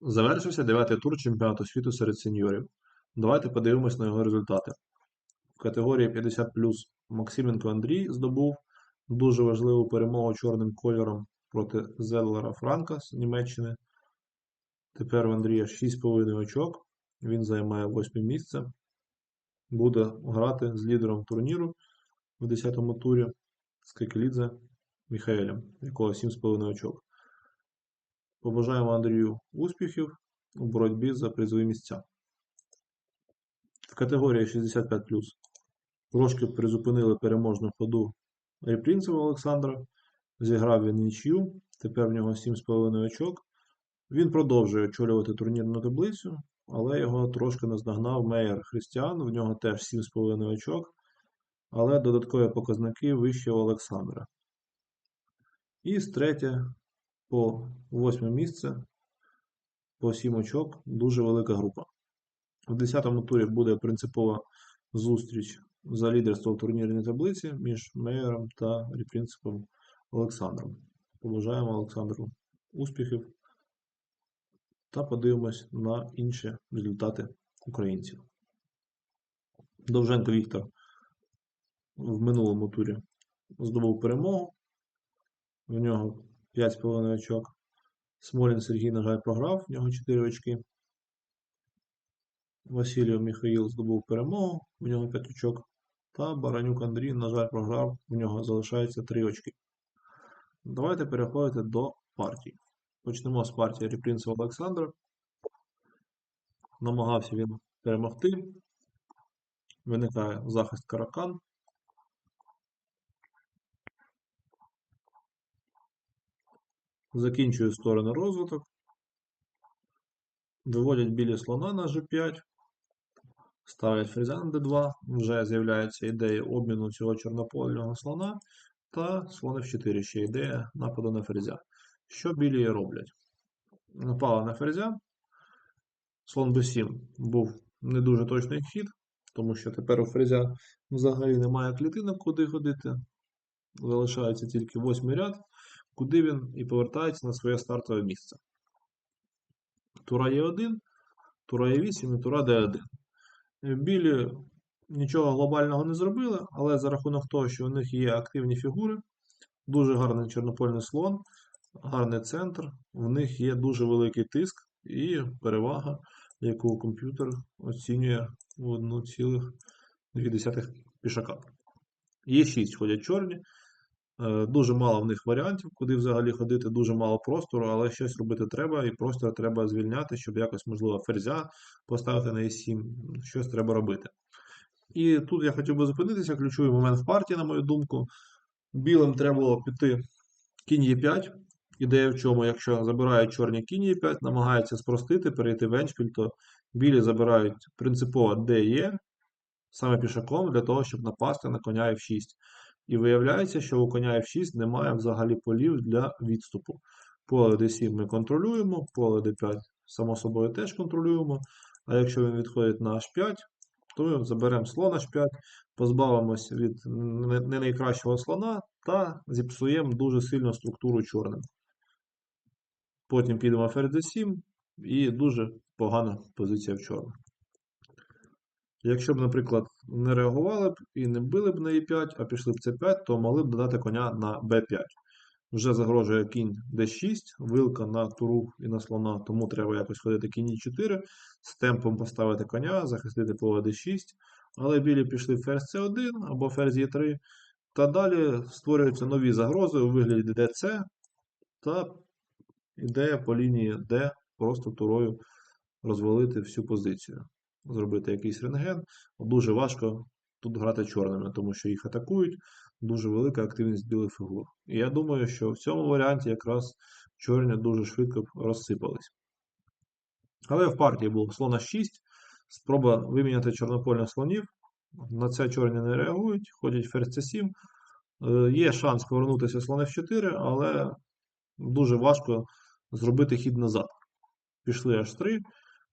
Завершився дев'ятий тур чемпіонату світу серед сеньорів. Давайте подивимось на його результати. В категорії 50 Максименко Андрій здобув дуже важливу перемогу чорним кольором проти Зеллера Франка з Німеччини. Тепер в Андрія 6,5 очок. Він займає восьме місце. Буде грати з лідером турніру в 10-му турі з Кекелідзе Міхаелем, якого 7,5 очок. Побажаємо Андрію успіхів у боротьбі за призові місця. В категорії 65 трошки призупинили переможну ходу Ріпрінцева Олександра. Зіграв він нічию, тепер в нього 7,5 очок. Він продовжує очолювати турнірну таблицю, але його трошки наздогнав Мейер Христіан, в нього теж 7,5 очок, але додаткові показники вище у Олександра. І з третє по восьме місце, по 7 очок, дуже велика група. В 10-му турі буде принципова зустріч за лідерство в турнірній таблиці між Мейером та Ріпрінципом Олександром. Побажаємо Олександру успіхів та подивимось на інші результати українців. Довженко Віктор в минулому турі здобув перемогу. В нього 5,5 очок. Смолін Сергій, на жаль, програв, в нього 4 очки. Васильєв Михаїл здобув перемогу, в нього 5 очок. Та Баранюк Андрій, на жаль, програв, в нього залишається 3 очки. Давайте переходити до партії. Почнемо з партії Ріпринцева Олександра. Намагався він перемогти. Виникає захист Каракан. Закінчує сторони розвиток. Виводять білі слона на G5. Ставлять на D2. Вже з'являється ідея обміну цього чорнопольного слона. Та слон F4 ще ідея нападу на ферзя. Що білі роблять? Напали на ферзя. Слон B7 був не дуже точний хід, тому що тепер у ферзя взагалі немає клітинок, куди ходити. Залишається тільки восьмий ряд, куди він і повертається на своє стартове місце. Тура Е1, Тура Е8 і Тура Д1. Білі нічого глобального не зробили, але за рахунок того, що у них є активні фігури, дуже гарний чорнопольний слон, гарний центр, в них є дуже великий тиск і перевага, яку комп'ютер оцінює в 1,2 пішака. Є 6 ходять чорні. Е, Дуже мало в них варіантів, куди взагалі ходити, дуже мало простору, але щось робити треба, і простір треба звільняти, щоб якось, можливо, ферзя поставити на E7, щось треба робити. І тут я хотів би зупинитися, ключовий момент в партії, на мою думку. Білим треба було піти кінь Е5. Ідея в чому, якщо забирають чорні кінь Е5, намагаються спростити, перейти в еншпіль, то білі забирають принципово ДЕ, саме пішаком, для того, щоб напасти на коня F6. І виявляється, що у коня F6 немає взагалі полів для відступу. Поле D7 ми контролюємо, поле D5, само собою, теж контролюємо. А якщо він відходить на H5, то заберемо слон H5, позбавимось від не найкращого слона та зіпсуємо дуже сильно структуру чорним. Потім підемо ферзь D7 і дуже погана позиція в чорних. Якщо б, наприклад, не реагували б і не били б на e5, а пішли б c5, то могли б додати коня на b5. Вже загрожує кінь d6, вилка на туру і на слона, тому треба якось ходити кінь e4, з темпом поставити коня, захистити поле d6. Але білі пішли ферзь c1 або ферзь e3. Та далі створюються нові загрози у вигляді dc та ідея по лінії D просто турою розвалити всю позицію зробити якийсь рентген. Дуже важко тут грати чорними, тому що їх атакують, дуже велика активність білих фігур. І я думаю, що в цьому варіанті якраз чорні дуже швидко розсипались. Але в партії був слона 6, спроба виміняти чорнопольних слонів. На це чорні не реагують, ходять ферзь c7. Е, є шанс повернутися слон f4, але дуже важко зробити хід назад. Пішли h3,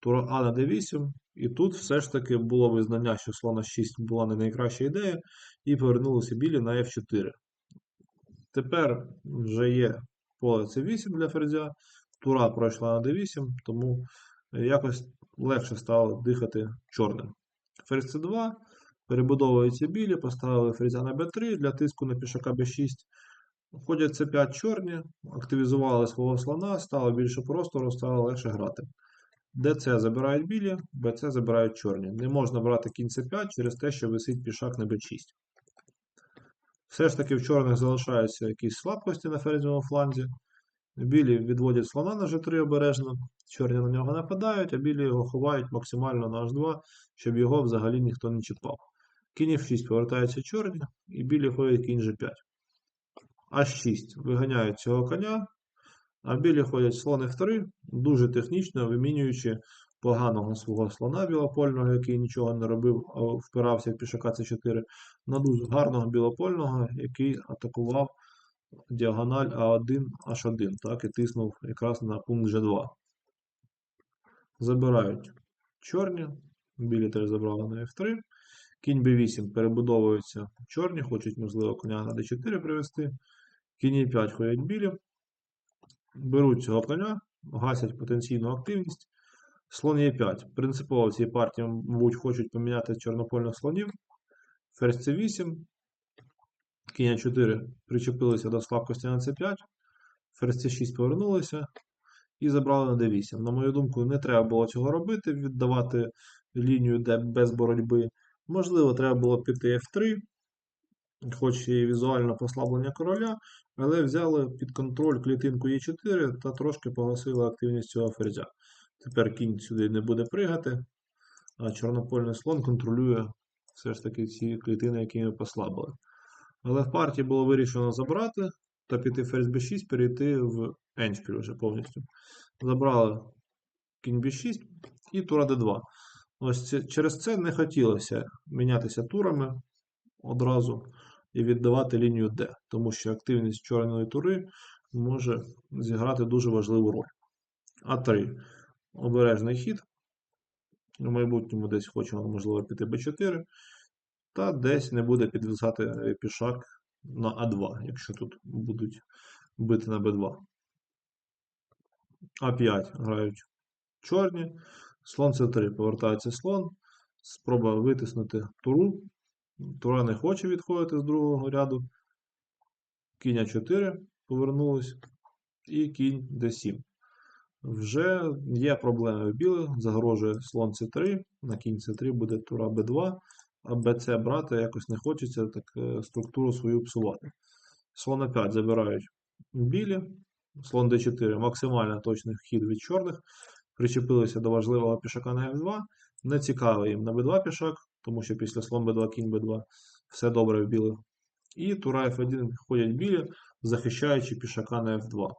тура А на d8, і тут все ж таки було визнання, що слона 6 була не найкраща ідея, і повернулися білі на F4. Тепер вже є поле c8 для ферзя, Тура пройшла на d8, тому якось легше стало дихати чорним. Ферзь c2, перебудовуються білі, поставили ферзя на b3 для тиску на пішака b6. Ходять c5 чорні, активізували свого слона, стало більше простору, стало легше грати. ДЦ забирають білі, БЦ забирають чорні. Не можна брати кінь c5 через те, що висить пішак на b6. Все ж таки в чорних залишаються якісь слабкості на ферзьовому фланзі. Білі відводять слона на g3 обережно, чорні на нього нападають, а білі його ховають максимально на h2, щоб його взагалі ніхто не чіпав. Кінь f6 повертаються чорні, і білі ходять кінь g5. H6 виганяють цього коня, а білі ходять слон f3, дуже технічно вимінюючи поганого свого слона білопольного, який нічого не робив, а впирався в пішака c4, на дуже гарного білопольного, який атакував діагональ А1, H1, так, і тиснув якраз на пункт G2. Забирають чорні, білі теж забрали на F3. Кінь B8 перебудовуються чорні, хочуть, можливо, коня на D4 привести. Кінь E5 ходять білі, беруть цього коня, гасять потенційну активність. Слон Е5. Принципово в цій партії, мабуть, хочуть поміняти чорнопольних слонів. Ферзь С8. Кінь 4 причепилися до слабкості на С5. Ферзь С6 повернулися і забрали на d8. На мою думку, не треба було цього робити, віддавати лінію без боротьби. Можливо, треба було піти F3, хоч і візуально послаблення короля, але взяли під контроль клітинку Е4 та трошки погасили активність цього ферзя. Тепер кінь сюди не буде пригати, а чорнопольний слон контролює все ж таки ці клітини, які ми послабили. Але в партії було вирішено забрати та піти ферзь b6, перейти в еншпіль вже повністю. Забрали кінь b6 і тура d2. Ось це, через це не хотілося мінятися турами одразу і віддавати лінію D, тому що активність чорної тури може зіграти дуже важливу роль. А3. Обережний хід. В майбутньому десь хочемо, можливо, піти b4. Та десь не буде підвисати пішак на А2, якщо тут будуть бити на Б2. А5 грають чорні. Слон С3 повертається слон. Спроба витиснути туру. Тура не хоче відходити з другого ряду. Кінь А4 повернулись. І кінь Д7. Вже є проблеми в білих. Загрожує слон С3. На кінь С3 буде тура Б2. А БЦ брати якось не хочеться так е, структуру свою псувати. Слон А5 забирають білі. Слон d4 максимально точний хід від чорних. Причепилися до важливого пішака на f2. Не цікаво їм на b2 пішак, тому що після слон b2, кінь b2 все добре в білих. І тура f1 ходять білі, захищаючи пішака на f2.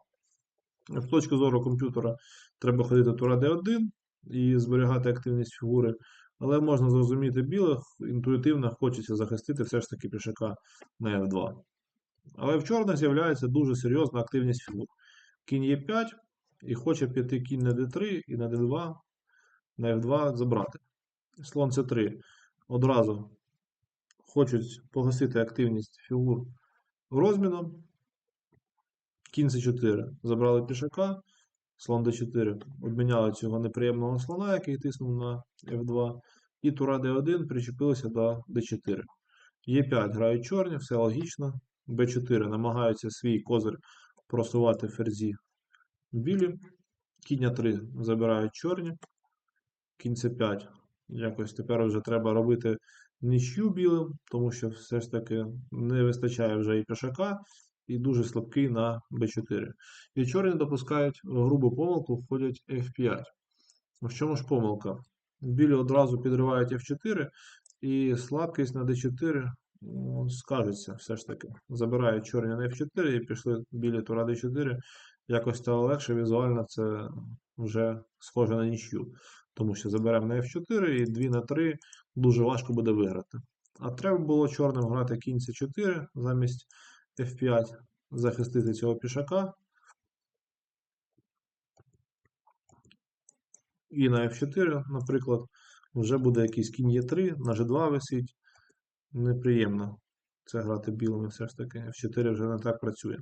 З точки зору комп'ютера треба ходити тура d1 і зберігати активність фігури. Але можна зрозуміти білих, інтуїтивно хочеться захистити все ж таки пішака на f2. Але в чорних з'являється дуже серйозна активність фігур. Кінь Е5 і хоче піти кінь на d3 і на d2, на f2 забрати. Слон С3 одразу хочуть погасити активність фігур розміном. Кінь С4 забрали пішака. Слон d4 обміняли цього неприємного слона, який тиснув на f2. І тура d1 причепилися до d4. Е5 грають чорні, все логічно. b4 намагаються свій козир просувати ферзі білі. Кінь 3 забирають чорні. Кінь С5. Якось тепер вже треба робити нічю білим, тому що все ж таки не вистачає вже і пішака, і дуже слабкий на b4. І чорні допускають грубу помилку, входять f5. В чому ж помилка? Білі одразу підривають f4, і слабкість на d4 ну, скажеться все ж таки. Забирають чорні на f4 і пішли білі тура d4. Якось стало легше, візуально це вже схоже на нічю. Тому що заберемо на f4 і 2 на 3 дуже важко буде виграти. А треба було чорним грати кінь c4 замість f5, захистити цього пішака. І на f4, наприклад, вже буде якийсь кінь Е3, на G2 висить. Неприємно це грати білими все ж таки. F4 вже не так працює.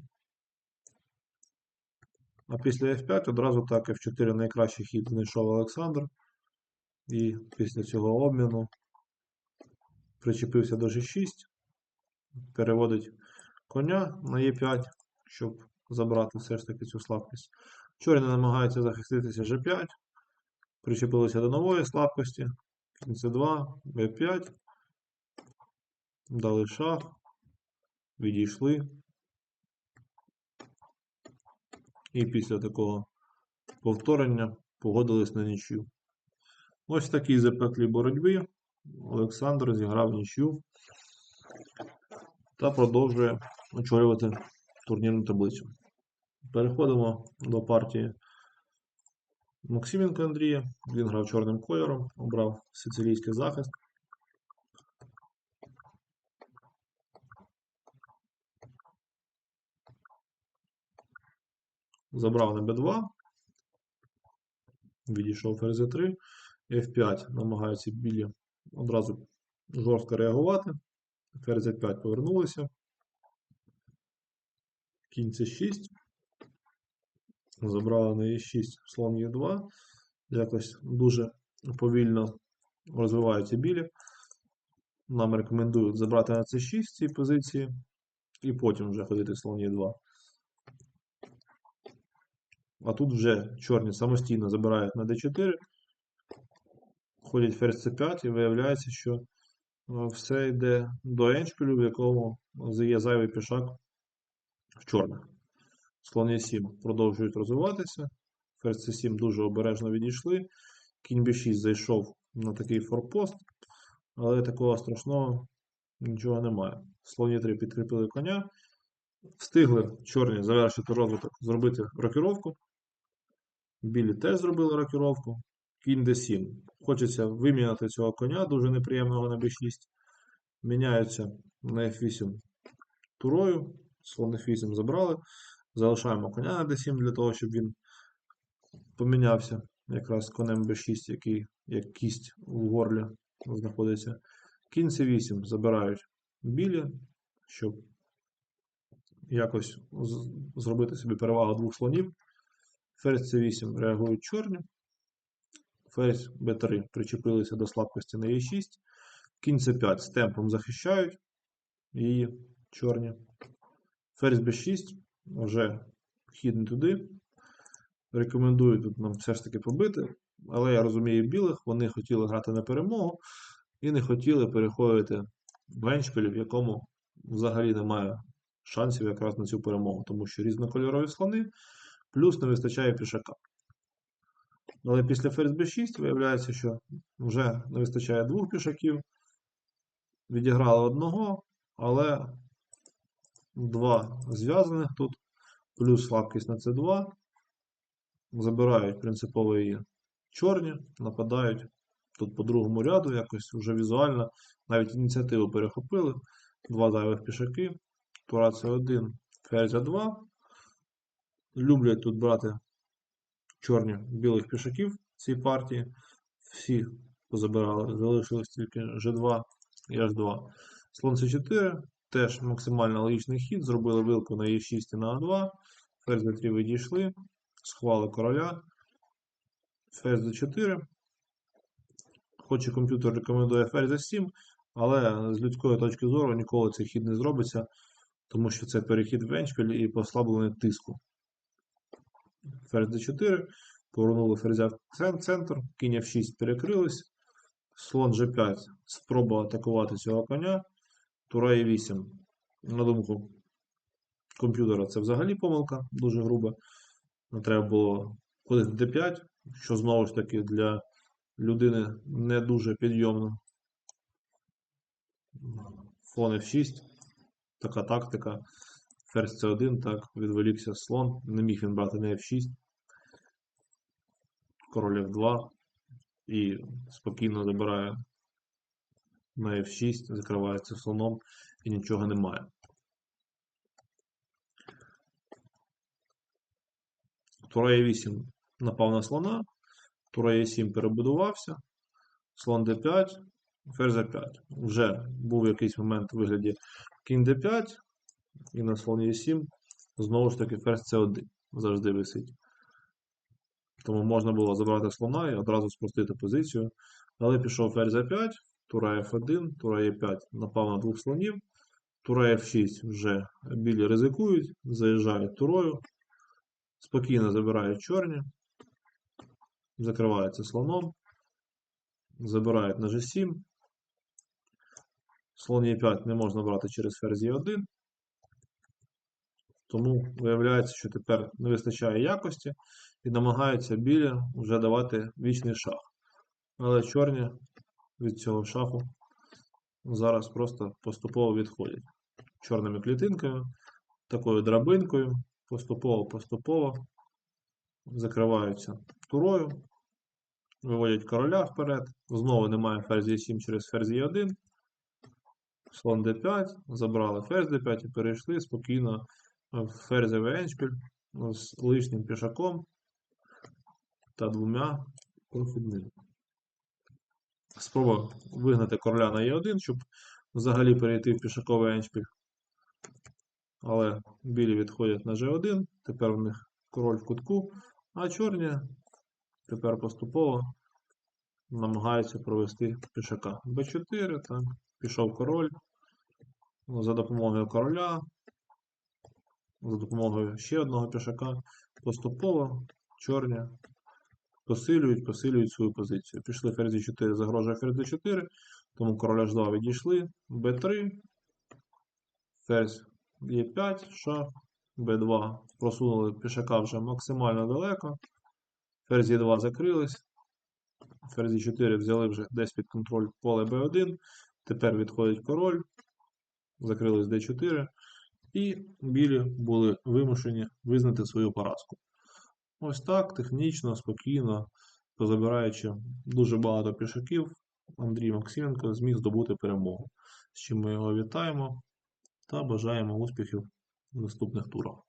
А після F5 одразу так F4 найкращий хід знайшов Олександр. І після цього обміну причепився до G6, переводить коня на E5, щоб забрати все ж таки цю слабкість. Чорні намагаються захиститися G5, причепилися до нової слабкості. Кінь C2, B5, дали шах, відійшли. І після такого повторення погодились на нічю. Ось такій запеклій боротьбі Олександр зіграв нічю та продовжує очолювати турнірну таблицю. Переходимо до партії Максименка Андрія. Він грав чорним кольором, обрав сицилійський захист. Забрав на b2, відійшов ферзь 3 F5 намагаються білі одразу жорстко реагувати. Ферзь 5 повернулися. Кінь С6. Забрали на Е6 слон Е2. Якось дуже повільно розвиваються білі. Нам рекомендують забрати на С6 в цій позиції, і потім вже ходити слон Е2. А тут вже чорні самостійно забирають на d4, ходять ферзь c5 і виявляється, що е, все йде до еншпілю, в якому є зайвий пішак в чорних. Слон e7 продовжують розвиватися. Ферзь c7 дуже обережно відійшли. Кінь b6 зайшов на такий форпост, але такого страшного нічого немає. Слон e3 підкріпили коня. Встигли чорні завершити розвиток, зробити рокіровку. Білі теж зробили рокіровку. Кінь d7. Хочеться виміняти цього коня, дуже неприємного на b6. Міняються на f8 турою. Слон f8 забрали. Залишаємо коня на d7 для того, щоб він помінявся якраз конем b6, який як кість в горлі знаходиться. Кінь c8 забирають білі, щоб якось зробити собі перевагу двох слонів. Ферзь c8 реагують чорні. Ферзь b3 причепилися до слабкості на e6. Кінь c5 з темпом захищають її чорні. Ферзь b6 вже хід не туди. Рекомендую тут нам все ж таки побити. Але я розумію білих, вони хотіли грати на перемогу і не хотіли переходити в еншпіль, в якому взагалі немає шансів якраз на цю перемогу, тому що різнокольорові слони, плюс не вистачає пішака. Але після ферзь b6 виявляється, що вже не вистачає двох пішаків. Відіграли одного, але два зв'язаних тут, плюс слабкість на c2. Забирають принципово її чорні, нападають тут по другому ряду, якось вже візуально. Навіть ініціативу перехопили. Два зайвих пішаки. Тура С1, ферзь 2. Люблять тут брати чорні білих пішаків в цій партії. Всі позабирали, залишилось тільки G2 і H2. Слон С4 теж максимально логічний хід. Зробили вилку на Е6 і на А2. Ферзь d3 відійшли. Схвали короля. Ферзь d4. Хоч і комп'ютер рекомендує ферзь d7, але з людської точки зору ніколи цей хід не зробиться, тому що це перехід в еншпіль і послаблення тиску. Ферзь d4. Повернули ферзя в центр, кінь f6 перекрились. Слон g5. Спроба атакувати цього коня. Тура e8. На думку комп'ютера, це взагалі помилка, дуже груба. Не треба було ходити d5, що знову ж таки для людини не дуже підйомно. Слон f6. Така тактика. Ферзь c1, так, відволікся слон. Не міг він брати на f6. Король f2. І спокійно забирає на f6, закривається слоном і нічого немає. Тура e8 напав на слона, Тура e7 перебудувався, слон d5, ферзь a5. Вже був якийсь момент у вигляді кінь d5, і на слон e7 знову ж таки ферзь c1. завжди висить. Тому можна було забрати слона і одразу спростити позицію. Але пішов ферзь А5, тура F1, тура Е5 напав на двох слонів. Тура F6 вже білі ризикують, заїжджають турою. Спокійно забирають чорні. Закриваються слоном. Забирають на G7. Слон Е5 не можна брати через ферзь Е1. Тому виявляється, що тепер не вистачає якості і намагаються білі вже давати вічний шах. Але чорні від цього шаху зараз просто поступово відходять. Чорними клітинками, такою драбинкою, поступово-поступово закриваються турою, виводять короля вперед. Знову немає ферзь Е7 через ферзь Е1. Слон d5, забрали ферзь d5 і перейшли спокійно в ферзевий еншпіль з лишнім пішаком та двома прохідними. Спроба вигнати короля на Е1, щоб взагалі перейти в пішаковий еншпіль. Але білі відходять на G1, тепер в них король в кутку, а чорні тепер поступово намагаються провести пішака. b4, так, пішов король. За допомогою короля, за допомогою ще одного пішака, поступово чорні посилюють, посилюють свою позицію. Пішли ферзі 4, загрожує ферзь d4, тому короля h2 відійшли, b3, ферзь e5, шах, b2, просунули пішака вже максимально далеко, ферзь e2 закрились, ферзі 4 взяли вже десь під контроль поле b1, тепер відходить король, закрились d4, і білі були вимушені визнати свою поразку. Ось так, технічно, спокійно, позабираючи дуже багато пішаків, Андрій Максименко зміг здобути перемогу. З чим ми його вітаємо та бажаємо успіхів в наступних турах.